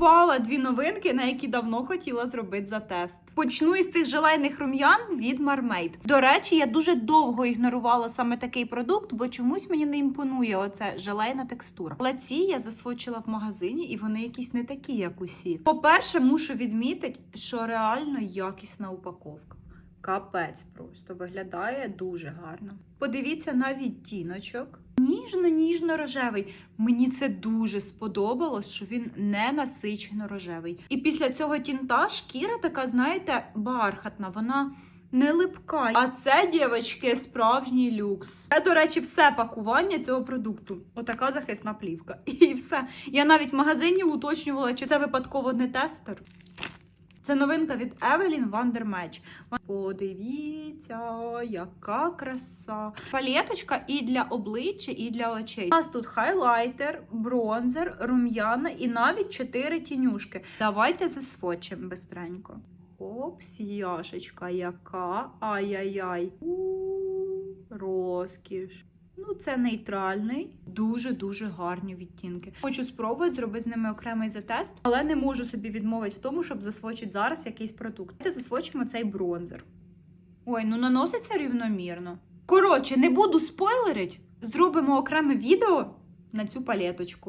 Підготувала дві новинки, на які давно хотіла зробити за тест. Почну із цих желейних рум'ян від Marmade. До речі, я дуже довго ігнорувала саме такий продукт, бо чомусь мені не імпонує оце желейна текстура. Але ці я засвочила в магазині, і вони якісь не такі, як усі. По-перше, мушу відмітити, що реально якісна упаковка. Капець просто виглядає дуже гарно. Подивіться на відтіночок. Ніжно-ніжно-рожевий. Мені це дуже сподобалось, що він не насичено рожевий. І після цього тінта шкіра така, знаєте, бархатна, вона не липка. А це, дівчатки, справжній люкс. Це, до речі, все пакування цього продукту. Отака захисна плівка. І все. Я навіть в магазині уточнювала, чи це випадково не тестер. Це новинка від Evelyn Vandermatch. Подивіться, яка краса. Палеточка і для обличчя, і для очей. У нас тут хайлайтер, бронзер, рум'яна і навіть чотири тінюшки. Давайте засвочимо бистренько. Опс, яшечка, яка. Ай-яй-яй. Розкіш. Ну, це нейтральний, дуже-дуже гарні відтінки. Хочу спробувати зробити з ними окремий затест, але не можу собі відмовити в тому, щоб засвочити зараз якийсь продукт. Давайте засвочимо цей бронзер. Ой, ну наноситься рівномірно. Коротше, не буду спойлерить, зробимо окреме відео на цю палеточку.